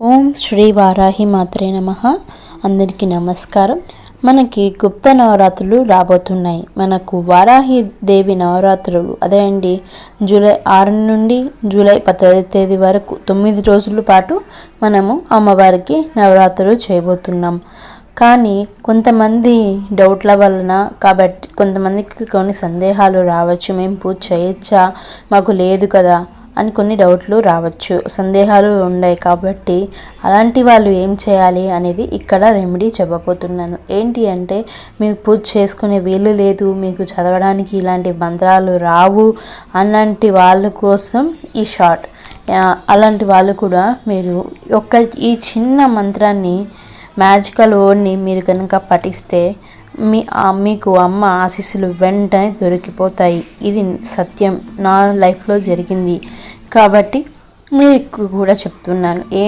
ఓం శ్రీ వారాహి మాత్రే నమ. అందరికీ నమస్కారం. మనకి గుప్త నవరాత్రులు రాబోతున్నాయి. మనకు వారాహి దేవి నవరాత్రులు అదే అండి జూలై ఆరు నుండి జూలై పదవ తేదీ వరకు తొమ్మిది రోజుల పాటు మనము అమ్మవారికి నవరాత్రులు చేయబోతున్నాం. కానీ కొంతమంది డౌట్ల వలన కాబట్టి కొంతమందికి కొన్ని సందేహాలు రావచ్చు. మేము పూజ చేయొచ్చా? మాకు లేదు కదా. అని కొన్ని డౌట్లు రావచ్చు. సందేహాలు ఉన్నాయి కాబట్టి అలాంటి వాళ్ళు ఏం చేయాలి అనేది ఇక్కడ రెమెడీ చెప్పబోతున్నాను. ఏంటి అంటే మీకు పూజ చేసుకునే వీలు లేదు మీకు చదవడానికి ఇలాంటి మంత్రాలు రావు అలాంటి వాళ్ళ కోసం ఈ షార్ట్ అలాంటి వాళ్ళు కూడా మీరు ఒక్క ఈ చిన్న మంత్రాన్ని మ్యాజికల్ ఓడ్ని మీరు కనుక పఠిస్తే మీ మీకు అమ్మ ఆశీస్సులు వెంటనే దొరికిపోతాయి. ఇది సత్యం. నా లైఫ్లో జరిగింది. కాబట్టి మీకు కూడా చెప్తున్నాను. ఏ